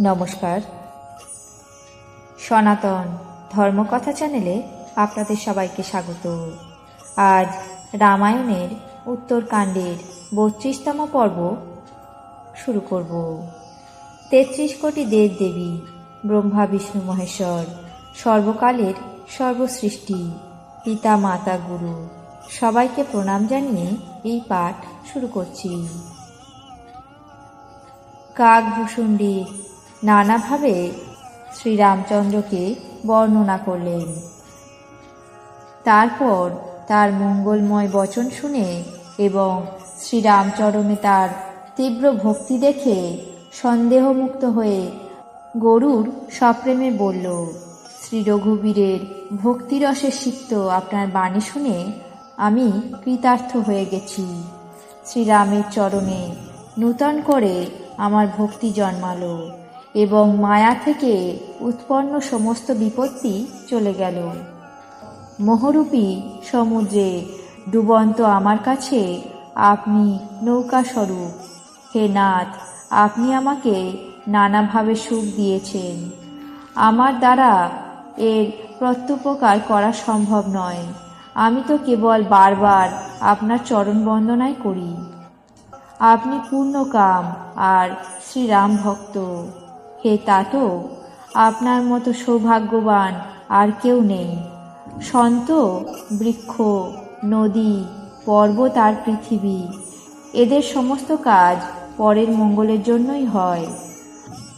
নমস্কার। সনাতন ধর্মকথা চ্যানেলে আপনাদের সবাইকে স্বাগত। আজ রামায়ণের উত্তরকাণ্ডের বত্রিশতম পর্ব শুরু করব। তেত্রিশ কোটি দেব দেবী ব্রহ্মা, বিষ্ণু, মহেশ্বর, সর্বকালের সর্বসৃষ্টি, পিতা, মাতা, গুরু, সবাইকে প্রণাম জানিয়ে এই পাঠ শুরু করছি। কাকভূষণ্ডী নানাভাবে শ্রীরামচন্দ্রকে বর্ণনা করলেন। তারপর তার মঙ্গলময় বচন শুনে এবং শ্রীরামচরণে তার তীব্র ভক্তি দেখে সন্দেহমুক্ত হয়ে গরুর সপ্রেমে বলল শ্রী রঘুবীরের ভক্তিরসে সিক্ত আপনার বাণী শুনে আমি কৃতার্থ হয়ে গেছি। শ্রীরামের চরণে নূতন করে আমার ভক্তি জন্মালো। এবং মায়া থেকে উৎপন্ন সমস্ত বিপত্তি চলে গেল। মোহরূপী সমুদ্রে, ডুবন্ত আমার কাছে, আপনি নৌকা স্বরূপ। হে নাথ, আপনি আমাকে নানাভাবে সুখ দিয়েছেন। আমার দ্বারা এর প্রত্যুপকার করা সম্ভব নয়। আমি তো কেবল বারবার আপনার চরণ বন্দনাই করি। আপনি পূর্ণকাম আর শ্রীরাম ভক্ত। হে তাত, আপনার মতো সৌভাগ্যবান আর কেউ নেই। সন্ত, বৃক্ষ, নদী, পর্বত আর পৃথিবী, এদের সমস্ত কাজ পরের মঙ্গলের জন্যই হয়।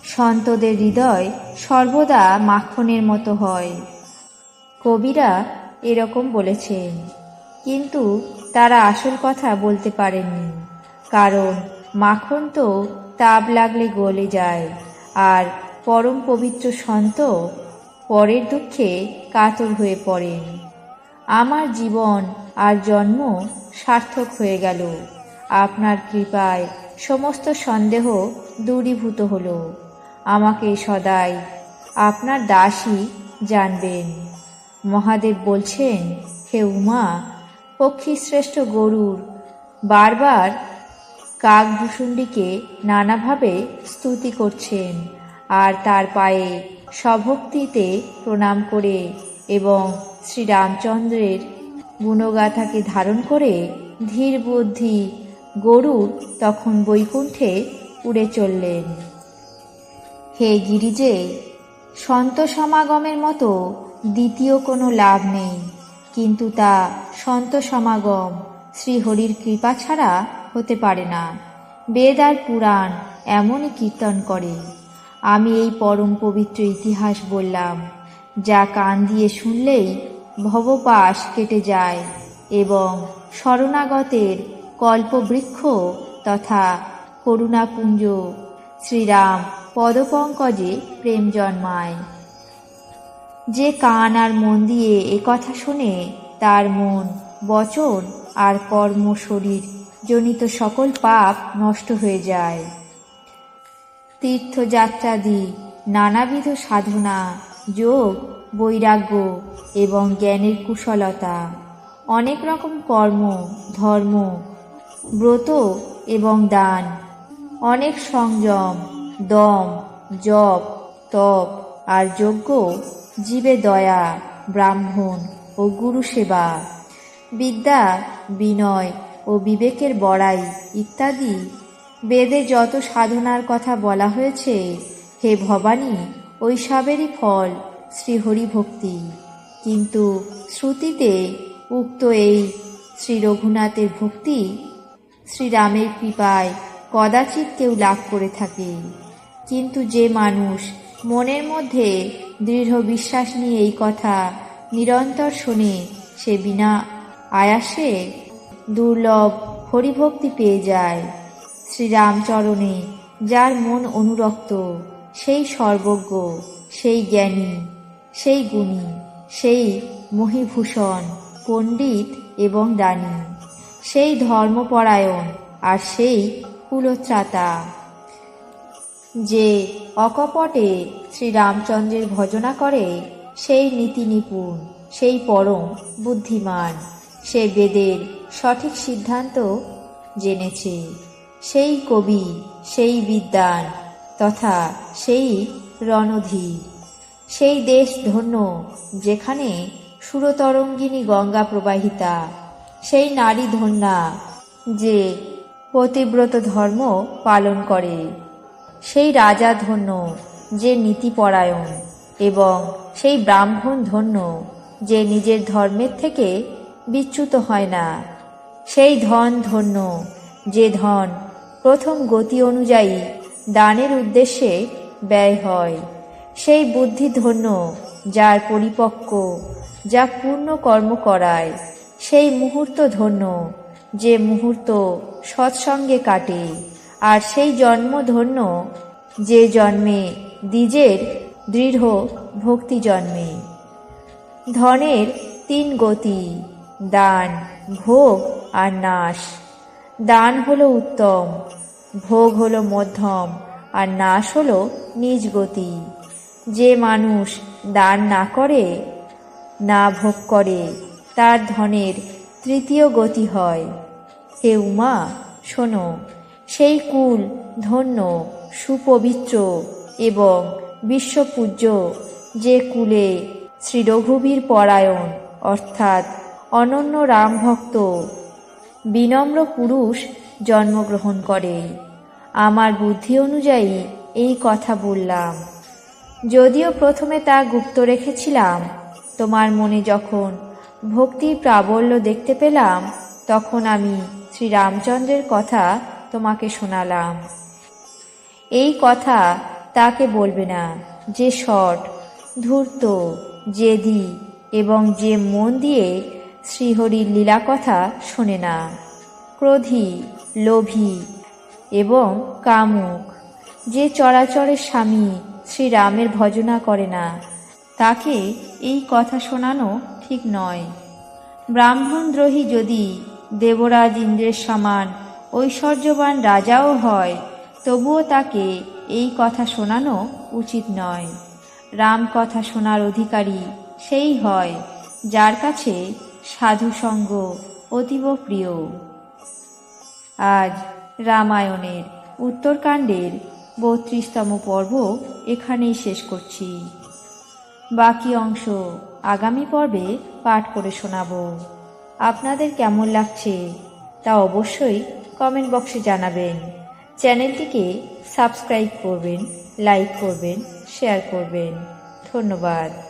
সন্তদের হৃদয় সর্বদা মাখনের মতো হয়। কবিরা এরকম বলেছেন, কিন্তু তারা আসল কথা বলতে পারেননি, কারণ মাখন তো তাপ লাগলে গলে যায়। আর পরম পবিত্র সন্ত পরের দুঃখে কাতর হয়ে পড়েন। আমার জীবন আর জন্ম সার্থক হয়ে গেল। আপনার কৃপায় সমস্ত সন্দেহ দূরীভূত হলো। আমাকে সদাই আপনার দাসী জানবেন। মহাদেব বলছেন, হে উমা, পক্ষীশ্রেষ্ঠ গরুর বারবার কাকভূষুণ্ডিকে নানাভাবে স্তুতি করছেন আর তার পায়ে স্বভক্তিতে প্রণাম করে এবং শ্রীরামচন্দ্রের গুণগাথাকে ধারণ করে ধীর বুদ্ধি গরুর তখন বৈকুণ্ঠে উড়ে চললেন। হে গিরিজে, সন্ত সমাগমের মতো দ্বিতীয় কোনো লাভ নেই, কিন্তু তা সন্ত সমাগম শ্রীহরির কৃপা ছাড়া হতে পারে না। বেদ আর পুরাণ এমনই কীর্তন করে। আমি এই পরম পবিত্র ইতিহাস বললাম, যা কান দিয়ে শুনলেই ভবপাশ কেটে যায় এবং শরণাগতের কল্পবৃক্ষ তথা করুণাপুঞ্জ শ্রীরাম পদপঙ্কজে প্রেম জন্মায়। যে কান আর মন দিয়ে কথা শুনে, তার মন, বচন আর কর্ম শরীর জনিত সকল পাপ নষ্ট হয়ে যায়। তীর্থযাত্রাদি নানাবিধ সাধনা, যোগ, বৈরাগ্য এবং জ্ঞানের কুশলতা, অনেক রকম কর্ম, ধর্ম, ব্রত এবং দান, অনেক সংযম, দম, জপ, তপ আর যজ্ঞ, জীবে দয়া, ব্রাহ্মণ ও গুরু সেবা বিদ্যা, বিনয় ও বিবেকের বড়াই ইত্যাদি। বেদে যত সাধনার কথা বলা হয়েছে, হে ভবানী, ওই সবেরই ফল শ্রীহরি ভক্তি কিন্তু শ্রুতিতে উক্ত এই শ্রী রঘুনাথের ভক্তি শ্রীরামের কৃপায় কদাচিৎ কেউ লাভ করে থাকে। কিন্তু যে মানুষ মনের মধ্যে দৃঢ় বিশ্বাস নিয়ে এই কথা নিরন্তর শোনে, সে বিনা আয়াসে দুর্লভ হরিভক্তি পেয়ে যায়। শ্রীরামচরণে যার মন অনুরক্ত, সেই সর্বজ্ঞ, সেই জ্ঞানী, সেই গুণী, সেই মহিভূষণ, পণ্ডিত এবং দানী। সেই ধর্মপরায়ণ আর সেই কুলত্রাতা। যে অকপটে শ্রীরামচন্দ্রের ভজনা করে, সেই নীতি নিপুণ, সেই পরম বুদ্ধিমান, সে বেদের সঠিক সিদ্ধান্ত জেনেছে। সেই কবি, সেই বিদ্যান তথা সেই রণধীর সেই দেশ ধন্য যেখানে সুরতরঙ্গিনী গঙ্গা প্রবাহিতা। সেই নারী ধন্যা যে পতিব্রত ধর্ম পালন করে। সেই রাজা ধন্য যে নীতিপরায়ণ এবং সেই ব্রাহ্মণ ধন্য যে নিজের ধর্মের থেকে বিচ্যুত হয় না। সেই ধন ধন্য, যে ধন প্রথম গতি অনুযায়ী দানের উদ্দেশ্যে ব্যয় হয়। সেই বুদ্ধি ধন্য, যার পরিপক্ক, যা পূর্ণ কর্ম করায়। সেই মুহূর্ত ধন্য, যে মুহূর্ত সৎসঙ্গে কাটে। আর সেই জন্ম ধন্য, যে জন্মে দ্বিজের দৃঢ় ভক্তি জন্মে। ধনের তিন গতি দান, ভোগ আর নাশ। দান হলো উত্তম, ভোগ হলো মধ্যম আর নাশ হলো নিজ গতি। যে মানুষ দান না করে, না ভোগ করে, তার ধনের তৃতীয় গতি হয়। হে উমা, শোনো, সেই কুল ধন্য, সুপবিত্র এবং বিশ্বপূজ্য যে কুলে শ্রী রঘুবীর পরায়ণ, অর্থাৎ অনন্য রামভক্ত। বিনম্র পুরুষ জন্মগ্রহণ করে। আমার বুদ্ধি অনুযায়ী এই কথা বললাম। যদিও প্রথমে তা গুপ্ত রেখেছিলাম, তোমার মনে যখন ভক্তির প্রাবল্য দেখতে পেলাম, তখন আমি শ্রীরামচন্দ্রের কথা তোমাকে শোনালাম। এই কথা তাকে বলবে না যে শট ধূর্ত, জেদি এবং যে মন দিয়ে শ্রীহরির লীলা কথা শোনে না। ক্রোধী, লোভী এবং কামুক, যে চরাচরের স্বামী শ্রীরামের ভজনা করে না, তাকে এই কথা শোনানো ঠিক নয়। ব্রাহ্মণদ্রোহী যদি দেবরাজ ইন্দ্রের সমান ঐশ্বর্যবান রাজাও হয়, তবুও তাকে এই কথা শোনানো উচিত নয়। রাম কথা শোনার অধিকারী সেই হয়, যার কাছে সাধুসঙ্গ অতীব প্রিয়। আজ রামায়ণের উত্তরকাণ্ডের বত্রিশতম পর্ব এখানেই শেষ করছি। বাকি অংশ আগামী পর্বে পাঠ করে শোনাব। আপনাদের কেমন লাগছে তা অবশ্যই কমেন্ট বক্সে জানাবেন। চ্যানেলটিকে সাবস্ক্রাইব করবেন, লাইক করবেন, শেয়ার করবেন। ধন্যবাদ।